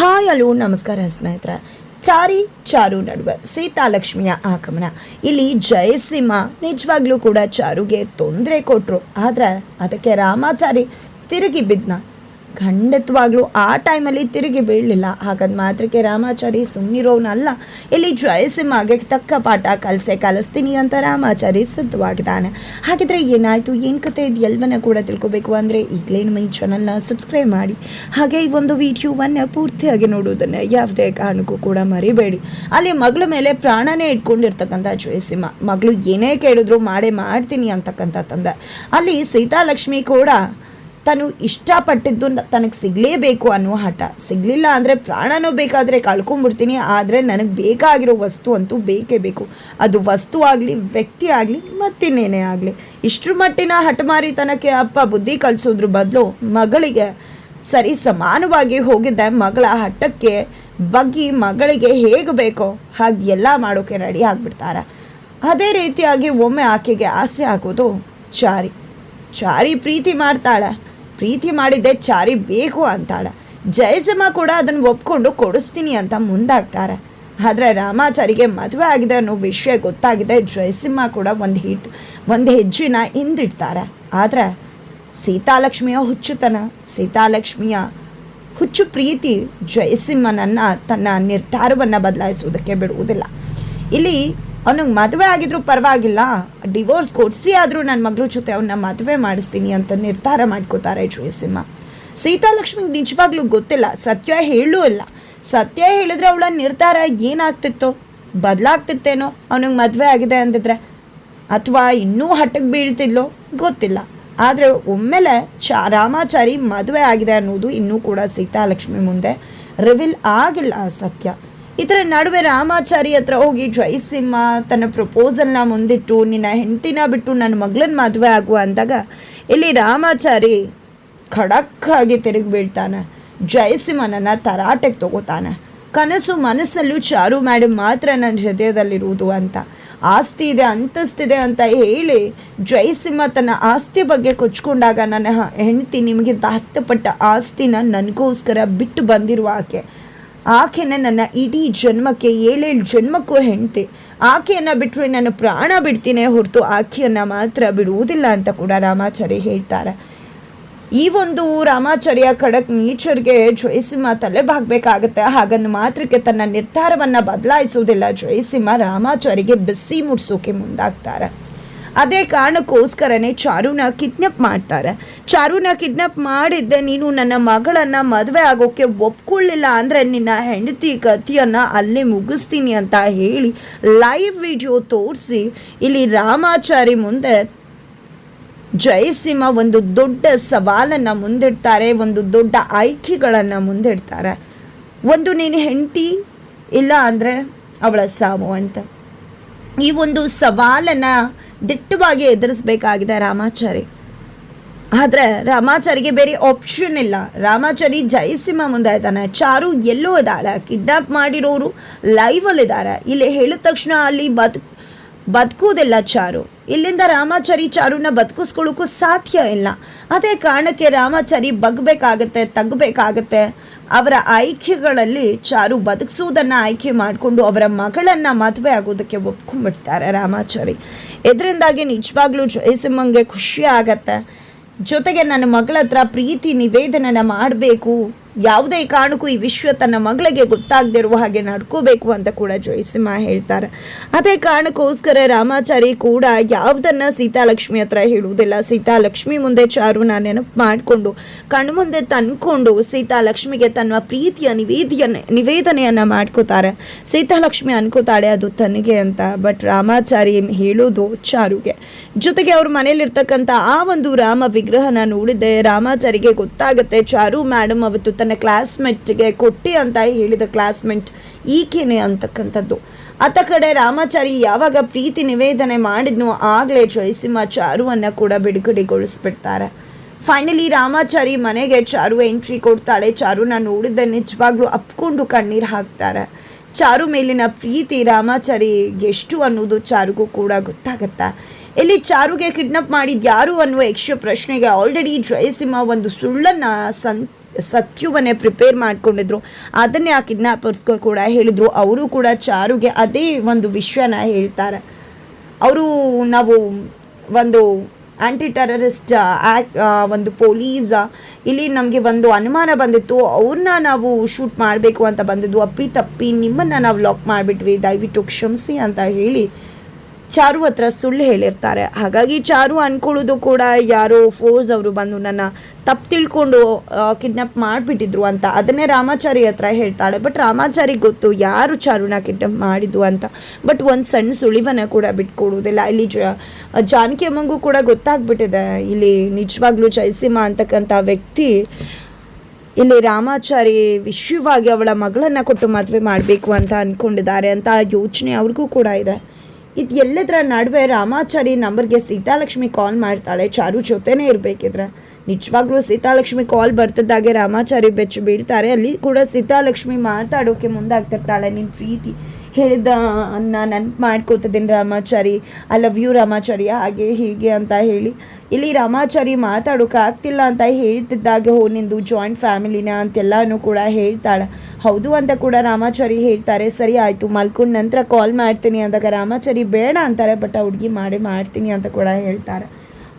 Hi hello, ನಮಸ್ಕಾರ ಸ್ನೇಹಿತರೆ. ಚಾರಿ ಚಾರು ನಡುವೆ ಸೀತಾಲಕ್ಷ್ಮಿಯ ಆಗಮನ. ಇಲ್ಲಿ ಜಯಸಿಂಹ ನಿಜವಾಗ್ಲೂ ಕೂಡ ಚಾರುಗೆ ತೊಂದರೆ ಕೊಟ್ಟರು ಆದರೆ ಅದಕ್ಕೆ ರಾಮಾಚಾರಿ ತಿರುಗಿ ಬಿದ್ನ. ಖಂಡಿತವಾಗ್ಲೂ ಆ ಟೈಮಲ್ಲಿ ತಿರುಗಿ ಬೀಳಲಿಲ್ಲ. ಹಾಗಾದ ಮಾತ್ರಕ್ಕೆ ರಾಮಾಚಾರಿ ಸುಮ್ಮನಿರೋನಲ್ಲ ಇಲ್ಲಿ ಜಯಸಿಂಹಗೆ ತಕ್ಕ ಪಾಠ ಕಲಸೆ ಕಲಿಸ್ತೀನಿ ಅಂತ ರಾಮಾಚಾರಿ ಸಿದ್ಧವಾಗಿದ್ದಾನೆ. ಹಾಗಿದ್ರೆ ಏನಾಯಿತು? ಏನು ಕತೆ ಇದು? ಎಲ್ಲವನ್ನ ಕೂಡ ತಿಳ್ಕೊಬೇಕು ಅಂದರೆ ಈಗಲೇ ನಮ್ಮ ಈ ಚಾನಲ್ನ ಸಬ್ಸ್ಕ್ರೈಬ್ ಮಾಡಿ. ಹಾಗೆ ಈ ಒಂದು ವಿಡಿಯೋವನ್ನು ಪೂರ್ತಿಯಾಗಿ ನೋಡುವುದನ್ನು ಯಾವುದೇ ಕಾರಣಕ್ಕೂ ಕೂಡ ಮರಿಬೇಡಿ. ಅಲ್ಲಿ ಮಗಳ ಮೇಲೆ ಪ್ರಾಣನೇ ಇಟ್ಕೊಂಡಿರ್ತಕ್ಕಂಥ ಜಯಸಿಂಹ. ಮಗಳು ಏನೇ ಕೇಳಿದ್ರು, ಮಾಡೇ, ಮಾಡ್ತೀನಿ ಅಂತಕ್ಕಂಥ ತಂದೆ. ಅಲ್ಲಿ ಸೀತಾಲಕ್ಷ್ಮಿ ಕೂಡ ತಾನು ಇಷ್ಟಪಟ್ಟಿದ್ದು ತನಗೆ ಸಿಗಲೇಬೇಕು ಅನ್ನೋ ಹಠ. ಸಿಗಲಿಲ್ಲ ಅಂದರೆ ಪ್ರಾಣನೂ ಬೇಕಾದರೆ ಕಳ್ಕೊಂಡ್ಬಿಡ್ತೀನಿ ಆದರೆ ನನಗೆ ಬೇಕಾಗಿರೋ ವಸ್ತು ಅಂತೂ ಬೇಕೇ ಬೇಕು. ಅದು ವಸ್ತು ಆಗಲಿ, ವ್ಯಕ್ತಿ ಆಗಲಿ, ಮತ್ತಿನ್ನೇನೇ ಆಗಲಿ. ಇಷ್ಟರ ಮಟ್ಟಿನ ಹಠಮಾರಿತನಕ್ಕೆ ಅಪ್ಪ ಬುದ್ಧಿ ಕಲಿಸೋದ್ರ ಬದಲು ಮಗಳಿಗೆ ಸರಿ ಸಮಾನವಾಗಿ ಹೋಗಿದ್ದೆ ಮಗಳ ಹಠಕ್ಕೆ ಬಗ್ಗಿ ಮಗಳಿಗೆ ಹೇಗೆ ಬೇಕೋ ಹಾಗೆ ಎಲ್ಲ ಮಾಡೋಕ್ಕೆ ರೆಡಿ ಆಗಿಬಿಡ್ತಾರೆ. ಅದೇ ರೀತಿಯಾಗಿ ಒಮ್ಮೆ ಆಕೆಗೆ ಆಸೆ ಆಗೋದು ಚಾರಿ. ಚಾರಿ ಪ್ರೀತಿ ಮಾಡ್ತಾಳೆ. ಪ್ರೀತಿ ಮಾಡಿದ್ದೆ ಚಾರಿ ಬೇಕು ಅಂತಾಳೆ. ಜಯಸಮ್ಮ ಕೂಡ ಅದನ್ನು ಒಪ್ಕೊಂಡು ಕೊಡಿಸ್ತೀನಿ ಅಂತ ಮುಂದಾಗ್ತಾರೆ. ಆದರೆ ರಾಮಾಚಾರಿಗೆ ಮದುವೆ ಆಗಿದೆ ಅನ್ನೋ ವಿಷಯ ಗೊತ್ತಾಗಿದೆ. ಜಯಸಿಂಹ ಕೂಡ ಒಂದು ಹಿಟ್, ಒಂದು ಹೆಜ್ಜೆನ ಹಿಂದಿಡ್ತಾರೆ. ಆದರೆ ಸೀತಾಲಕ್ಷ್ಮಿಯ ಹುಚ್ಚುತನ, ಸೀತಾಲಕ್ಷ್ಮಿಯ ಹುಚ್ಚು ಪ್ರೀತಿ ಜಯಸಿಂಹನನ್ನು ತನ್ನ ನಿರ್ಧಾರವನ್ನು ಬದಲಾಯಿಸುವುದಕ್ಕೆ ಬಿಡುವುದಿಲ್ಲ. ಇಲ್ಲಿ ಅವನಿಗೆ ಮದುವೆ ಆಗಿದ್ರು ಪರವಾಗಿಲ್ಲ. ಡಿವೋರ್ಸ್ ಕೊಡಿಸಿ ಆದರೂ ನನ್ನ ಮಗಳ ಜೊತೆ ಅವನ್ನ ಮದುವೆ ಮಾಡಿಸ್ತೀನಿ ಅಂತ ನಿರ್ಧಾರ ಮಾಡ್ಕೋತಾರೆ ಜಯಸಿಂಹ. ಸೀತಾಲಕ್ಷ್ಮಿಗೆ ನಿಜವಾಗ್ಲೂ ಗೊತ್ತಿಲ್ಲ, ಸತ್ಯ ಹೇಳೂ ಇಲ್ಲ. ಸತ್ಯ ಹೇಳಿದ್ರೆ ಅವಳ ನಿರ್ಧಾರ ಏನಾಗ್ತಿತ್ತು, ಬದಲಾಗ್ತಿತ್ತೇನೋ ಅವನಿಗೆ ಮದುವೆ ಆಗಿದೆ ಅಂದಿದ್ರೆ, ಅಥವಾ ಇನ್ನೂ ಹಠಕ್ಕೆ ಬೀಳ್ತಿದ್ಲೋ ಗೊತ್ತಿಲ್ಲ. ಆದರೆ ಒಮ್ಮೆಲೆ ಚ ರಾಮಾಚಾರಿ ಮದುವೆ ಆಗಿದೆ ಅನ್ನೋದು ಇನ್ನೂ ಕೂಡ ಸೀತಾಲಕ್ಷ್ಮಿ ಮುಂದೆ ರಿವಿಲ್ ಆಗಿಲ್ಲ ಸತ್ಯ. ಇದರ ನಡುವೆ ರಾಮಾಚಾರಿ ಹತ್ರ ಹೋಗಿ ಜಯಸಿಂಹ ತನ್ನ ಪ್ರಪೋಸಲ್ನ ಮುಂದಿಟ್ಟು, ನಿನ್ನ ಹೆಂಡತಿನ ಬಿಟ್ಟು ನನ್ನ ಮಗಳನ್ನ ಮದುವೆ ಆಗುವ ಅಂದಾಗ, ಇಲ್ಲಿ ರಾಮಾಚಾರಿ ಖಡಕ್ ಆಗಿ ತಿರುಗಿ ಬೀಳ್ತಾನೆ. ಜಯಸಿಂಹನನ್ನ ತರಾಟೆಗೆ ತಗೋತಾನೆ. ಕನಸು ಮನಸ್ಸಲ್ಲೂ ಚಾರು ಮೇಡಮ್ ಮಾತ್ರ ನನ್ನ ಹೃದಯದಲ್ಲಿರುವುದು ಅಂತ. ಆಸ್ತಿ ಇದೆ ಅಂತಸ್ತಿದೆ ಅಂತ ಹೇಳಿ ಜಯಸಿಂಹ ತನ್ನ ಆಸ್ತಿ ಬಗ್ಗೆ ಕೊಚ್ಕೊಂಡಾಗ ನನ್ನ ಹೆಂಡತಿ ನಿಮಗಿಂತ ಹತ್ತು ಪಟ್ಟ ಆಸ್ತಿನ ನನಗೋಸ್ಕರ ಬಿಟ್ಟು ಬಂದಿರುವ ಆಕೆ ಆಕೆನ ನನ್ನ ಇಡೀ ಜನ್ಮಕ್ಕೆ, ಏಳೇಳು ಜನ್ಮಕ್ಕೂ ಹೆಂಡತಿ. ಆಕೆಯನ್ನು ಬಿಟ್ಟರೆ ನಾನು ಪ್ರಾಣ ಬಿಡ್ತೀನಿ ಹೊರತು ಆಕೆಯನ್ನು ಮಾತ್ರ ಬಿಡುವುದಿಲ್ಲ ಅಂತ ಕೂಡ ರಾಮಾಚಾರಿ ಹೇಳ್ತಾರೆ. ಈ ಒಂದು ರಾಮಾಚಾರ್ಯ ಖಡಕ್ ನೇಚರ್ಗೆ ಜಯಸಿಂಹ ತಲೆ ಬಾಗಬೇಕಾಗತ್ತೆ ಹಾಗಂದು ಮಾತ್ರಕ್ಕೆ ತನ್ನ ನಿರ್ಧಾರವನ್ನು ಬದಲಾಯಿಸುವುದಿಲ್ಲ. ಜಯಸಿಂಹ ರಾಮಾಚಾರಿಗೆ ಬಿಸಿ ಮುಡಿಸೋಕೆ ಮುಂದಾಗ್ತಾರೆ. ಅದೇ ಕಾರಣಕ್ಕೋಸ್ಕರನೇ ಚಾರುನ ಕಿಡ್ನಪ್ ಮಾಡ್ತಾರೆ. ಚಾರುನ ಕಿಡ್ನಪ್ ಮಾಡಿದ್ದೆ ನೀನು ನನ್ನ ಮಗಳನ್ನ ಮದುವೆ ಆಗೋಕೆ ಒಪ್ಕೊಳ್ಳಿಲ್ಲ ಅಂದರೆ ನಿನ್ನ ಹೆಂಡತಿ ಗತಿಯನ್ನು ಅಲ್ಲೇ ಮುಗಿಸ್ತೀನಿ ಅಂತ ಹೇಳಿ ಲೈವ್ ವಿಡಿಯೋ ತೋರಿಸಿ ಇಲ್ಲಿ ರಾಮಾಚಾರಿ ಮುಂದೆ ಜಯಸಿಂಹ ಒಂದು ದೊಡ್ಡ ಸವಾಲನ್ನು ಮುಂದಿಡ್ತಾರೆ, ಒಂದು ದೊಡ್ಡ ಆಯ್ಕೆಗಳನ್ನು ಮುಂದಿಡ್ತಾರೆ. ಒಂದು ನೀನು ಹೆಂಡತಿ ಇಲ್ಲ ಅಂದರೆ ಅವಳ ಸಾವು ಅಂತ. ಈ ಒಂದು ಸವಾಲನ್ನು ದಿಟ್ಟವಾಗಿ ಎದುರಿಸಬೇಕಾಗಿದೆ ರಾಮಾಚಾರಿ. ಆದರೆ ರಾಮಾಚಾರಿಗೆ ಬೇರೆ ಆಪ್ಷನ್ ಇಲ್ಲ. ರಾಮಾಚಾರಿ ಜಯಸಿಂಹ ಮುಂದೆ ಇದ್ದಾನೆ. ಚಾರು ಎಲ್ಲೋ ಇದ್ದಾಳೆ. ಕಿಡ್ನಾಪ್ ಮಾಡಿರೋರು ಲೈವಲ್ಲಿದ್ದಾರೆ ಇಲ್ಲಿ ಹೇಳಿದ ತಕ್ಷಣ ಅಲ್ಲಿ ಬದುಕ್ ಬದುಕುವುದಿಲ್ಲ ಚಾರು. ಇಲ್ಲಿಂದ ರಾಮಾಚಾರಿ ಚಾರುನ ಬದುಕಿಸ್ಕೊಳ್ಳೋಕ್ಕೂ ಸಾಧ್ಯ ಇಲ್ಲ. ಅದೇ ಕಾರಣಕ್ಕೆ ರಾಮಾಚಾರಿ ಬಗ್ಬೇಕಾಗತ್ತೆ, ತಗ್ಬೇಕಾಗತ್ತೆ. ಅವರ ಆಯ್ಕೆಗಳಲ್ಲಿ ಚಾರು ಬದುಕಿಸುವುದನ್ನು ಆಯ್ಕೆ ಮಾಡಿಕೊಂಡು ಅವರ ಮಗಳನ್ನು ಮದುವೆ ಆಗೋದಕ್ಕೆ ಒಪ್ಕೊಂಡ್ಬಿಡ್ತಾರೆ ರಾಮಾಚಾರಿ. ಇದರಿಂದಾಗಿ ನಿಜವಾಗ್ಲೂ ಜಯಸಿಂಹಂಗೆ ಖುಷಿ ಆಗತ್ತೆ. ಜೊತೆಗೆ ನನ್ನ ಮಗಳ ಹತ್ರ ಪ್ರೀತಿ ನಿವೇದನೆನ ಮಾಡಬೇಕು. ಯಾವುದೇ ಕಾರಣಕ್ಕೂ ಈ ವಿಶ್ವ ತನ್ನ ಮಗಳಿಗೆ ಗೊತ್ತಾಗದೇ ಇರುವ ಹಾಗೆ ನಡ್ಕೋಬೇಕು ಅಂತ ಕೂಡ ಜೋಯಿಸಿಂಹ ಹೇಳ್ತಾರೆ. ಅದೇ ಕಾರಣಕ್ಕೋಸ್ಕರ ರಾಮಾಚಾರಿ ಕೂಡ ಯಾವುದನ್ನ ಸೀತಾಲಕ್ಷ್ಮಿ ಹತ್ರ ಹೇಳುವುದಿಲ್ಲ. ಸೀತಾಲಕ್ಷ್ಮಿ ಮುಂದೆ ಚಾರುನ ನೆನಪು ಮಾಡಿಕೊಂಡು ಕಣ್ಮುಂದೆ ತಂದ್ಕೊಂಡು ಸೀತಾಲಕ್ಷ್ಮಿಗೆ ತನ್ನ ಪ್ರೀತಿಯ ನಿವೇದ್ಯ ನಿವೇದನೆಯನ್ನ ಮಾಡ್ಕೋತಾರೆ. ಸೀತಾಲಕ್ಷ್ಮಿ ಅನ್ಕೋತಾಳೆ ಅದು ತನಗೆ ಅಂತ ಬಟ್ ರಾಮಾಚಾರಿ ಹೇಳೋದು ಚಾರುಗೆ. ಜೊತೆಗೆ ಅವ್ರ ಮನೇಲಿರ್ತಕ್ಕಂಥ ಆ ಒಂದು ರಾಮ ವಿಗ್ರಹನ ನೋಡಿದ್ದೆ, ರಾಮಾಚಾರಿಗೆ ಗೊತ್ತಾಗುತ್ತೆ, ಚಾರು ಮೇಡಮ್ ಅವತ್ತು ತನ್ನ ಕ್ಲಾಸ್ಮೇಟ್ಗೆ ಕೊಟ್ಟಿ ಅಂತ ಹೇಳಿದ ಕ್ಲಾಸ್ಮೇಟ್ ಈಕೆನೆ ಅಂತಕ್ಕಂಥದ್ದು. ಅತ್ತ ಕಡೆ ರಾಮಾಚಾರಿ ಯಾವಾಗ ಪ್ರೀತಿ ನಿವೇದನೆ ಮಾಡಿದ್ನೋ ಆಗಲೇ ಜಯಸಿಂಹ ಚಾರುವನ್ನು ಕೂಡ ಬಿಡುಗಡೆಗೊಳಿಸ್ಬಿಡ್ತಾರೆ. ಫೈನಲಿ ರಾಮಾಚಾರಿ ಮನೆಗೆ ಚಾರು ಎಂಟ್ರಿ ಕೊಡ್ತಾಳೆ. ಚಾರುನ ನೋಡಿದ್ದೆ ನಿಜವಾಗ್ಲೂ ಅಪ್ಕೊಂಡು ಕಣ್ಣೀರು ಹಾಕ್ತಾರೆ. ಚಾರು ಮೇಲಿನ ಪ್ರೀತಿ ರಾಮಾಚಾರಿಗೆ ಎಷ್ಟು ಅನ್ನೋದು ಚಾರುಗೂ ಕೂಡ ಗೊತ್ತಾಗತ್ತೆ? ಇಲ್ಲಿ ಚಾರುಗೆ ಕಿಡ್ನಪ್ ಮಾಡಿದ ಯಾರು ಅನ್ನುವ ಯಕ್ಷ ಪ್ರಶ್ನೆಗೆ ಆಲ್ರೆಡಿ ಜಯಸಿಂಹ ಒಂದು ಸುಳ್ಳನ್ನ ಸಂ ಸತ್ಯವನ್ನೇ ಪ್ರಿಪೇರ್ ಮಾಡ್ಕೊಂಡಿದ್ರು. ಅದನ್ನೇ ಆ ಕಿಡ್ನಾಪರ್ಸ್ಗೂ ಕೂಡ ಹೇಳಿದ್ರು. ಅವರು ಕೂಡ ಚಾರುಗೆ ಅದೇ ಒಂದು ವಿಷಯನ ಹೇಳ್ತಾರೆ. ಅವರು ನಾವು ಒಂದು ಆ್ಯಂಟಿ ಟೆರರಿಸ್ಟ್ ಆ್ಯಕ್ಟ್ ಒಂದು ಪೊಲೀಸ್ ಇಲ್ಲಿ ನಮಗೆ ಒಂದು ಅನುಮಾನ ಬಂದಿತ್ತು. ಅವ್ರನ್ನ ನಾವು ಶೂಟ್ ಮಾಡಬೇಕು ಅಂತ ಬಂದಿದ್ದು. ಅಪ್ಪಿ ತಪ್ಪಿ ನಿಮ್ಮನ್ನು ನಾವು ಲಾಕ್ ಮಾಡಿಬಿಟ್ವಿ. ದಯವಿಟ್ಟು ಕ್ಷಮಿಸಿ ಅಂತ ಹೇಳಿ ಚಾರು ಹತ್ರ ಸುಳ್ಳು ಹೇಳಿರ್ತಾರೆ. ಹಾಗಾಗಿ ಚಾರು ಅನ್ಕೊಳ್ಳೋದು ಕೂಡ ಯಾರೋ ಫೋರ್ಸ್ ಅವರು ಬಂದು ನನ್ನ ತಪ್ಪು ತಿಳ್ಕೊಂಡು ಕಿಡ್ನಾಪ್ ಮಾಡಿಬಿಟ್ಟಿದ್ರು ಅಂತ. ಅದನ್ನೇ ರಾಮಾಚಾರಿ ಹತ್ರ ಹೇಳ್ತಾಳೆ. ಬಟ್ ರಾಮಾಚಾರಿ ಗೊತ್ತು ಯಾರು ಚಾರುನ ಕಿಡ್ನಾಪ್ ಮಾಡಿದ್ದು ಅಂತ. ಬಟ್ ಒಂದು ಸಣ್ಣ ಸುಳಿವನ್ನ ಕೂಡ ಬಿಟ್ಕೊಡೋದಿಲ್ಲ. ಇಲ್ಲಿ ಜಾನಕಿ ಅಮ್ಮಂಗೂ ಕೂಡ ಗೊತ್ತಾಗ್ಬಿಟ್ಟಿದೆ. ಇಲ್ಲಿ ನಿಜವಾಗ್ಲೂ ಜಯಸಿಂಹ ಅಂತಕ್ಕಂಥ ವ್ಯಕ್ತಿ, ಇಲ್ಲಿ ರಾಮಾಚಾರಿ ವಿಶ್ವವಾಗಿ ಅವಳ ಮಗಳನ್ನು ಕೊಟ್ಟು ಮದುವೆ ಮಾಡಬೇಕು ಅಂತ ಅಂದ್ಕೊಂಡಿದ್ದಾರೆ ಅಂತ ಯೋಚನೆ ಅವ್ರಿಗೂ ಕೂಡ ಇದೆ. ಇದು ಎಲ್ಲದರ ನಡುವೆ ರಾಮಾಚಾರಿ ನಂಬರ್ಗೆ ಸೀತಾಲಕ್ಷ್ಮಿ ಕಾಲ್ ಮಾಡ್ತಾಳೆ. ಚಾರು ಜೊತೆನೇ ಇರಬೇಕಿದ್ರೆ. ನಿಜವಾಗ್ಲೂ ಸೀತಾಲಕ್ಷ್ಮಿ ಕಾಲ್ ಬರ್ತಿದ್ದಾಗೆ ರಾಮಾಚಾರಿ ಬೆಚ್ಚು ಬೀಳ್ತಾರೆ. ಅಲ್ಲಿ ಕೂಡ ಸೀತಾಲಕ್ಷ್ಮಿ ಮಾತಾಡೋಕೆ ಮುಂದಾಗ್ತಿರ್ತಾಳೆ. ನಿನ್ನ ಪ್ರೀತಿ ಹೇಳಿದ ಅನ್ನ ನೆನ್ಪು ಮಾಡ್ಕೋತಿದ್ದೀನಿ Ramachari? I love you Ramachari. ಹಾಗೆ, ಹೀಗೆ ಅಂತ ಹೇಳಿ. ಇಲ್ಲಿ ರಾಮಾಚಾರಿ ಮಾತಾಡೋಕೆ ಆಗ್ತಿಲ್ಲ ಅಂತ ಹೇಳ್ತಿದ್ದಾಗೆ ಹೋ ನಿಂದು ಜಾಯಿಂಟ್ ಫ್ಯಾಮಿಲಿನ ಅಂತೆಲ್ಲನೂ ಕೂಡ ಹೇಳ್ತಾಳೆ. ಹೌದು ಅಂತ ಕೂಡ ರಾಮಾಚಾರಿ ಹೇಳ್ತಾರೆ. ಸರಿ, ಆಯಿತು. ಮಲ್ಕೊಂಡು ನಂತರ ಕಾಲ್ ಮಾಡ್ತೀನಿ ಅಂದಾಗ ರಾಮಾಚಾರಿ ಬೇಡ ಅಂತಾರೆ ಬಟ್ ಆ ಹುಡುಗಿ ಮಾಡಿ ಮಾಡ್ತೀನಿ ಅಂತ ಕೂಡ ಹೇಳ್ತಾರೆ.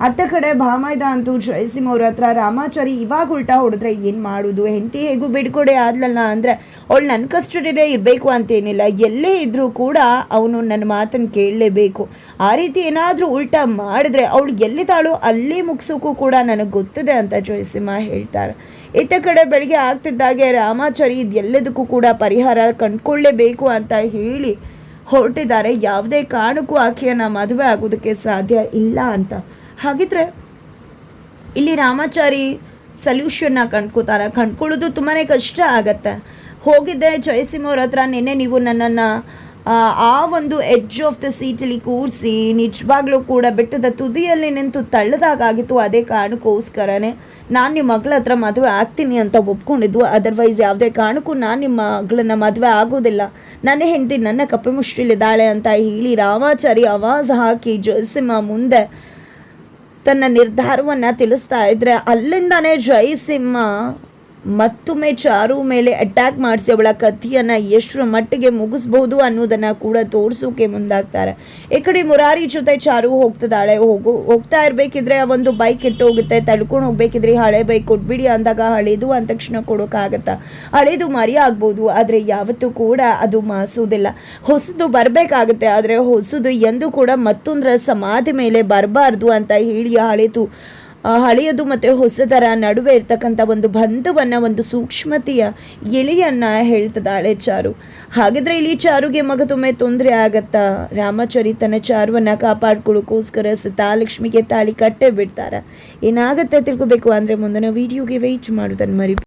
ಅತ್ತ ಕಡೆ ಭಾಮೈದ ಅಂತೂ ಜಯಸಿಂಹ ಅವ್ರ ಹತ್ರ, ರಾಮಾಚಾರಿ, ಇವಾಗ ಉಲ್ಟಾ ಹೊಡೆದ್ರೆ ಏನು ಮಾಡೋದು? ಹೆಂಡತಿ ಹೇಗೂ ಬಿಡ್ಕೊಡೆ ಆದ್ಲಲ್ಲ ಅಂದರೆ ಅವಳು ನನ್ನ ಕಸ್ಟಡಿಲೇ ಇರಬೇಕು ಅಂತೇನಿಲ್ಲ. ಎಲ್ಲೇ ಇದ್ದರೂ ಕೂಡ ಅವನು ನನ್ನ ಮಾತನ್ನು ಕೇಳಲೇಬೇಕು. ಆ ರೀತಿ ಏನಾದರೂ ಉಲ್ಟಾ ಮಾಡಿದ್ರೆ ಅವಳು ಎಲ್ಲಿದ್ದಾಳೋ, ಅಲ್ಲೇ ಮುಗಿಸೋಕ್ಕೂ ಕೂಡ ನನಗೆ ಗೊತ್ತಿದೆ ಅಂತ ಜಯಸಿಂಹ ಹೇಳ್ತಾರೆ. ಇತ್ತ ಕಡೆ ಬೆಳಗ್ಗೆ ಆಗ್ತಿದ್ದಾಗೆ, ರಾಮಾಚಾರಿ ಇದೆಲ್ಲದಕ್ಕೂ ಕೂಡ ಪರಿಹಾರ ಕಂಡುಕೊಳ್ಳೇಬೇಕು ಅಂತ ಹೇಳಿ ಹೊರಟಿದ್ದಾರೆ. ಯಾವುದೇ ಕಾರಣಕ್ಕೂ ಆಕೆಯನ್ನು ಮದುವೆ ಆಗೋದಕ್ಕೆ ಸಾಧ್ಯ ಇಲ್ಲ ಅಂತ. ಹಾಗಿದ್ರೆ ಇಲ್ಲಿ ರಾಮಾಚಾರಿ ಸಲ್ಯೂಷನ್ನ ಕಂಡ್ಕೋತಾರೆ ಕಂಡ್ಕೊಳ್ಳೋದು ತುಂಬಾ ಕಷ್ಟ ಆಗತ್ತೆ. ಹೋಗಿದ್ದೆ, ಜಯಸಿಂಹ ಅವ್ರ ಹತ್ರ ನಿನ್ನೆ ನೀವು ನನ್ನನ್ನು ಆ ಒಂದು ಎಡ್ಜ್ ಆಫ್ ದ ಸೀಟಲ್ಲಿ ಕೂರಿಸಿ ನಿಜವಾಗ್ಲೂ ಕೂಡ ಬೆಟ್ಟದ ತುದಿಯಲ್ಲಿ ನಿಂತು ತಳ್ಳದಾಗಿತ್ತು ಅದೇ ಕಾರಣಕ್ಕೋಸ್ಕರನೇ ನಾನು ನಿಮ್ಮ ಮಗಳ ಹತ್ರ ಮದುವೆ ಆಗ್ತೀನಿ ಅಂತ ಒಪ್ಕೊಂಡಿದ್ದು. ಅದರ್ವೈಸ್ ಯಾವುದೇ ಕಾರಣಕ್ಕೂ ನಾನು ನಿಮ್ಮ ಮಗಳನ್ನ ಮದುವೆ ಆಗೋದಿಲ್ಲ. ನನ್ನ ಹೆಂಡತಿ ನನ್ನ ಕಪ್ಪೆ ಮುಷ್ಟಿಲಿದ್ದಾಳೆ ಅಂತ ಹೇಳಿ ರಾಮಾಚಾರಿ ಆವಾಜ್ ಹಾಕಿ ಜಯಸಿಂಹ ಮುಂದೆ ತನ್ನ ನಿರ್ಧಾರವನ್ನು ತಿಳಿಸ್ತಾ ಇದ್ರೆ ಅಲ್ಲಿಂದಾನೇ ಜಯಸಿಂಹ ಮತ್ತೊಮ್ಮೆ ಚಾರು ಮೇಲೆ ಅಟ್ಯಾಕ್ ಮಾಡಿಸಿ ಅವಳ ಕಥೆಯನ್ನು ಎಷ್ಟರ ಮಟ್ಟಿಗೆ ಮುಗಿಸ್ಬೋದು ಅನ್ನೋದನ್ನು ಕೂಡ ತೋರಿಸೋಕೆ ಮುಂದಾಗ್ತಾರೆ. ಈ ಕಡೆ ಮುರಾರಿ ಜೊತೆ ಚಾರು ಹೋಗ್ತದಾಳೆ ಹೋಗು ಹೋಗ್ತಾ ಇರಬೇಕಿದ್ರೆ ಒಂದು ಬೈಕ್ ಇಟ್ಟು ಹೋಗುತ್ತೆ. ತಳ್ಕೊಂಡು ಹೋಗ್ಬೇಕಿದ್ರೆ ಹಳೆ ಬೈಕ್ ಕೊಟ್ಬಿಡಿ ಅಂದಾಗ ಹಳೇದು ಅಂದ ತಕ್ಷಣ ಕೊಡೋಕ್ಕಾಗತ್ತಾ ಹಳೇದು ಮರಿ ಆಗ್ಬೋದು ಆದರೆ ಯಾವತ್ತೂ ಕೂಡ ಅದು ಮಾಸೋದಿಲ್ಲ. ಹೊಸದು ಬರಬೇಕಾಗುತ್ತೆ ಆದರೆ ಹೊಸದು ಎಂದು ಕೂಡ ಮತ್ತೊಂದರ ಸಮಾಧಿ ಮೇಲೆ ಬರಬಾರ್ದು ಅಂತ ಹೇಳಿ ಹಳೇದು ಆ, ಹಳೆಯದು ಮತ್ತು ಹೊಸದರ ನಡುವೆ ಇರ್ತಕ್ಕಂಥ ಒಂದು ಬಂಧವನ್ನು, ಒಂದು ಸೂಕ್ಷ್ಮತೆಯ ಎಳೆಯನ್ನ ಹೇಳ್ತದಾಳೆ ಚಾರು. ಹಾಗಿದ್ರೆ ಇಲ್ಲಿ ಚಾರುಗೆ ಮಗದೊಮ್ಮೆ ತೊಂದರೆ ಆಗತ್ತಾ? ರಾಮಾಚಾರಿ ತನ್ನ ಚಾರುವನ್ನ ಕಾಪಾಡ್ಕೊಳ್ಳೋಕ್ಕೋಸ್ಕರ ಸತಾಲಕ್ಷ್ಮಿಗೆ ತಾಳಿ ಕಟ್ಟೆ ಬಿಡ್ತಾರ? ಏನಾಗತ್ತೆ ತಿಳ್ಕೊಬೇಕು, ಅಂದರೆ ಮುಂದಿನ ವಿಡಿಯೋಗೆ ವೆಯ್ಟ್ ಮಾಡೋದನ್ನು ಮರಿ